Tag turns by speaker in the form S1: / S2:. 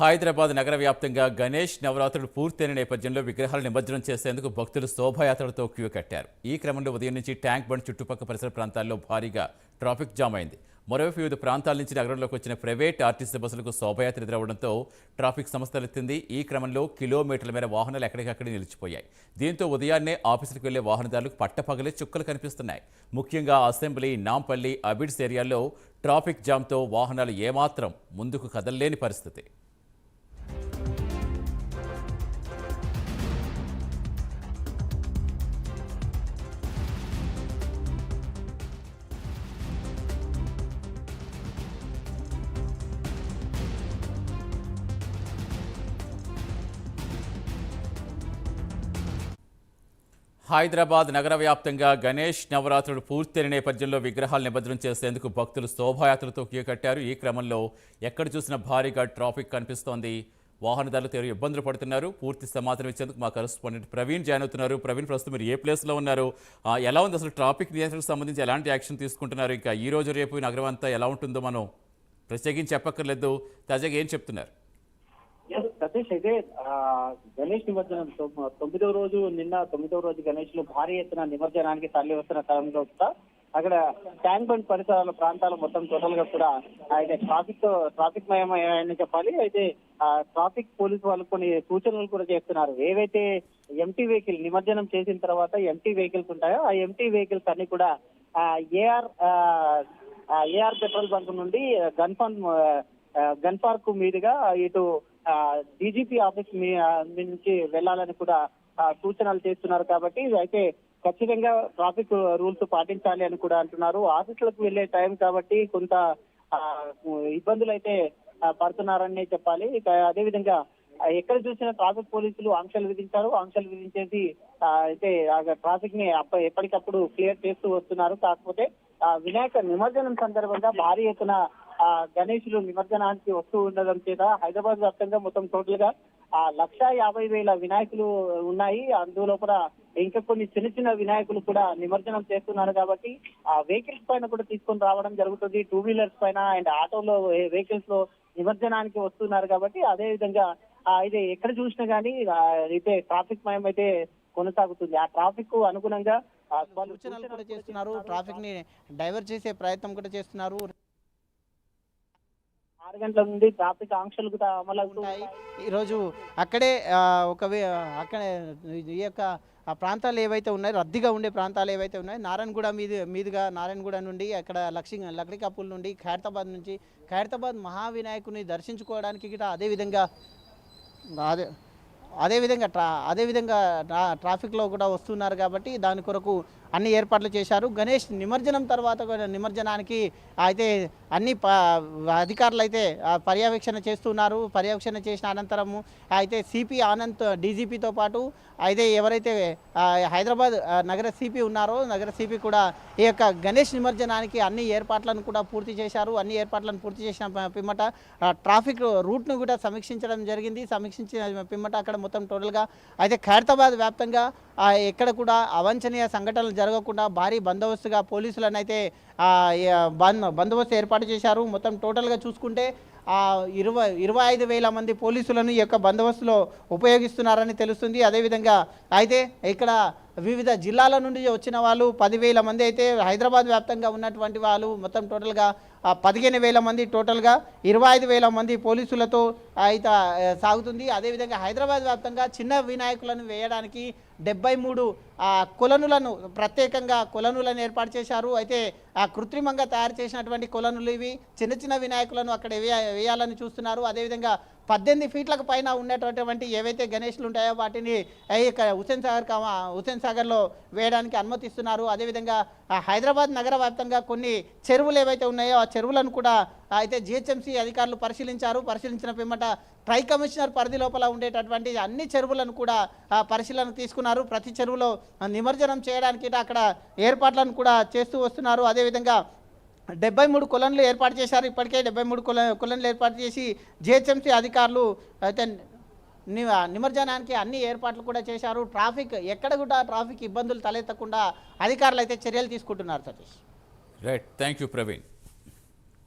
S1: హైదరాబాద్ నగర వ్యాప్తంగా గణేష్ నవరాత్రులు పూర్తయిన నేపథ్యంలో విగ్రహాలు నిమజ్జనం చేసేందుకు భక్తులు శోభాయాత్రలతో క్యూ కట్టారు. ఈ క్రమంలో ఉదయం నుంచి ట్యాంక్ బండ్ చుట్టుపక్కల పరిసర ప్రాంతాల్లో భారీగా ట్రాఫిక్ జామ్ అయింది. మరోవైపు వివిధ ప్రాంతాల నుంచి నగరంలోకి వచ్చిన ప్రైవేట్ ఆర్టీసీ బస్సులకు శోభాయాత్ర ఎదురవడంతో ట్రాఫిక్ సమస్య తలెత్తింది. ఈ క్రమంలో కిలోమీటర్ల మేర వాహనాలు ఎక్కడికక్కడే నిలిచిపోయాయి. దీంతో ఉదయాన్నే ఆఫీసులకు వెళ్ళే వాహనదారులకు పట్టపగలే చుక్కలు కనిపిస్తున్నాయి. ముఖ్యంగా అసెంబ్లీ నాంపల్లి అబిడ్స్ ఏరియాల్లో ట్రాఫిక్ జామ్తో వాహనాలు ఏమాత్రం ముందుకు కదలలేని పరిస్థితి. హైదరాబాద్ నగర వ్యాప్తంగా గణేష్ నవరాత్రులు పూర్తయిన నేపథ్యంలో విగ్రహాలు నిమజ్జనం చేసేందుకు భక్తులు శోభాయాత్రలతో కట్టారు ఈ క్రమంలో ఎక్కడ చూసినా భారీగా ట్రాఫిక్ కనిపిస్తోంది. వాహనదారులు తీరు ఇబ్బందులు పడుతున్నారు. పూర్తి సమాచారం ఇచ్చేందుకు మా కరెస్పాండెంట్ ప్రవీణ్ జాయిన్ అవుతున్నారు. ప్రవీణ్ ప్రస్తుతం మీరు ఏ ప్లేస్లో ఉన్నారు? ఎలా ఉంది అసలు ట్రాఫిక్ నియంత్రణకు సంబంధించి ఎలాంటి యాక్షన్ తీసుకుంటున్నారు? ఇంకా ఈ రోజు రేపు నగరం అంతా ఎలా ఉంటుందో మనం ప్రత్యేకించి చెప్పక్కర్లేదు. తాజాగా ఏం చెప్తున్నారు?
S2: సతీష్ అయితే ఆ, గణేష్ నిమజ్జనం. తొమ్మిదవ రోజు నిన్న తొమ్మిదవ రోజు గణేష్లో భారీ ఎత్తున నిమజ్జనానికి తరలి వస్తున్న తరంలో కూడా అక్కడ ట్యాంక్ బండ్ పరిసరాల ప్రాంతాలు మొత్తం టోటల్గా కూడా అయితే ట్రాఫిక్తో ట్రాఫిక్ మయమని చెప్పాలి? అయితే ఆ ట్రాఫిక్ పోలీసు వాళ్ళు కొన్ని సూచనలు కూడా చేస్తున్నారు. ఏవైతే ఎంటీ వెహికల్ నిమజ్జనం చేసిన తర్వాత ఎంటీ వెహికల్స్ ఉంటాయో ఆ ఎంటీ వెహికల్స్ అన్ని కూడా ఏఆర్ ఏఆర్ పెట్రోల్ బంక్ నుండి గన్ ఫన్ గన్ పార్క్ మీదుగా ఇటు డీజీపీ ఆఫీస్ నుంచి వెళ్ళాలని కూడా సూచనలు చేస్తున్నారు కాబట్టి అయితే ఖచ్చితంగా ట్రాఫిక్ రూల్స్ పాటించాలి అని కూడా అంటున్నారు. ఆఫీసులకు వెళ్ళే టైం కాబట్టి కొంత ఆ, ఇబ్బందులు అయితే పడుతున్నారని చెప్పాలి. అదేవిధంగా అదే విధంగా ఎక్కడ చూసినా ట్రాఫిక్ పోలీసులు ఆంక్షలు విధించారు. ఆంక్షలు విధించేసి అయితే ట్రాఫిక్ని ఎప్పటికప్పుడు క్లియర్ చేస్తూ వస్తున్నారు. కాకపోతే ఆ, వినాయక నిమజ్జనం సందర్భంగా భారీ ఎత్తున ఆ గణేషులు నిమజ్జనానికి వస్తూ ఉండడం చేత హైదరాబాద్ వ్యాప్తంగా మొత్తం టోటల్గా ఆ లక్ష యాభై వేల వినాయకులు ఉన్నాయి. అందులోపల ఇంకా కొన్ని చిన్న చిన్న వినాయకులు కూడా నిమజ్జనం చేస్తున్నారు కాబట్టి ఆ వెహికల్స్ పైన కూడా తీసుకొని రావడం జరుగుతుంది. టూ వీలర్స్ పైన అండ్ ఆటోలో వెహికల్స్లో నిమజ్జనానికి వస్తున్నారు కాబట్టి అదే విధంగా ఆ, ఇది ఎక్కడ చూసినా గానీ అయితే ట్రాఫిక్ మయం అయితే కొనసాగుతుంది. ఆ ట్రాఫిక్ అనుగుణంగా
S3: సూచనలు కూడా చేస్తున్నారు. ట్రాఫిక్ని డైవర్ట్ చేసే ప్రయత్నం కూడా చేస్తున్నారు.
S2: ఆరు గంటల నుండి ట్రాఫిక్ ఆంక్షలు కూడా అమలు
S3: ఉంటాయి.
S2: అవుతాయి
S3: ఈరోజు అక్కడే ఒక అక్కడే ఈ యొక్క ఆ ప్రాంతాలు ఏవైతే ఉన్నాయో రద్దీగా ఉండే ప్రాంతాలు ఏవైతే ఉన్నాయో నారాయణగూడ మీద మీదుగా నారాయణగూడ నుండి అక్కడ లక్ష్మీ లక్డికాపుల్ నుండి ఖైరతాబాద్ నుంచి ఖైరతాబాద్ మహావినాయకుని దర్శించుకోవడానికి గిట అదేవిధంగా అదే అదేవిధంగా ట్రా అదేవిధంగా ట్రా ట్రాఫిక్లో కూడా వస్తున్నారు కాబట్టి దాని కొరకు అన్ని ఏర్పాట్లు చేశారు. గణేష్ నిమజ్జనం తర్వాత కూడా నిమజ్జనానికి అయితే అన్ని ప అధికారులు అయితే పర్యవేక్షణ చేస్తున్నారు. పర్యవేక్షణ చేసిన అనంతరము అయితే సిపి ఆనంద్ డీజీపీతో పాటు అయితే ఎవరైతే హైదరాబాద్ నగర సిపి ఉన్నారో నగర సిపి కూడా ఈ యొక్క గణేష్ నిమజ్జనానికి అన్ని ఏర్పాట్లను కూడా పూర్తి చేశారు. అన్ని ఏర్పాట్లను పూర్తి చేసిన పిమ్మట ట్రాఫిక్ రూట్ను కూడా సమీక్షించడం జరిగింది. సమీక్షించిన పిమ్మట అక్కడ మొత్తం టోటల్గా అయితే ఖైరతాబాద్ వ్యాప్తంగా ఎక్కడ కూడా అవాంఛనీయ సంఘటనలు జరగకుండా భారీ బందోబస్తుగా పోలీసులను అయితే బంద్ బందోబస్తు ఏర్పాటు చేశారు. మొత్తం టోటల్గా చూసుకుంటే ఇరవై ఇరవై ఐదు వేల మంది పోలీసులను ఈ యొక్క బందోబస్తులో ఉపయోగిస్తున్నారని తెలుస్తుంది. అదేవిధంగా అయితే ఇక్కడ వివిధ జిల్లాల నుండి వచ్చిన వాళ్ళు పదివేల మంది అయితే హైదరాబాద్ వ్యాప్తంగా ఉన్నటువంటి వాళ్ళు మొత్తం టోటల్గా పదిహేను వేల మంది టోటల్గా ఇరవై ఐదు వేల మంది పోలీసులతో అయితే సాగుతుంది. అదేవిధంగా హైదరాబాద్ వ్యాప్తంగా చిన్న వినాయకులను వేయడానికి డెబ్బై మూడు కొలనులను ప్రత్యేకంగా కొలనులను ఏర్పాటు చేశారు. అయితే ఆ కృత్రిమంగా తయారు చేసినటువంటి కొలనులు ఇవి చిన్న చిన్న వినాయకులను అక్కడ వేయాలని చూస్తున్నారు. అదేవిధంగా పద్దెనిమిది ఫీట్లకు పైన ఉండేటటువంటి ఏవైతే గణేష్లు ఉంటాయో వాటిని ఇక్కడ హుసేన్ సాగర్ హుసేన్ సాగర్లో వేయడానికి అనుమతిస్తున్నారు. అదేవిధంగా హైదరాబాద్ నగర వ్యాప్తంగా కొన్ని చెరువులు ఏవైతే ఉన్నాయో ఆ చెరువులను కూడా అయితే జిహెచ్ఎంసీ అధికారులు పరిశీలించారు. పరిశీలించిన పిమ్మట ట్రై కమిషనర్ పరిధి లోపల ఉండేటటువంటి అన్ని చెరువులను కూడా పరిశీలన తీసుకున్నారు. ప్రతి చెరువులో నిమజ్జనం చేయడానికి అక్కడ ఏర్పాట్లను కూడా చేస్తూ వస్తున్నారు. అదేవిధంగా డెబ్బై మూడు కొలన్లు ఏర్పాటు చేశారు. ఇప్పటికే డెబ్బై మూడు కొల కొలన్లు ఏర్పాటు చేసి జిహెచ్ఎంసీ అధికారులు అయితే ని- నిమజ్జనానికి అన్ని ఏర్పాట్లు కూడా చేశారు. ట్రాఫిక్ ఎక్కడ కూడా ట్రాఫిక్ ఇబ్బందులు తలెత్తకుండా అధికారులు అయితే చర్యలు తీసుకుంటున్నారు Satish.
S1: Right thank you Praveen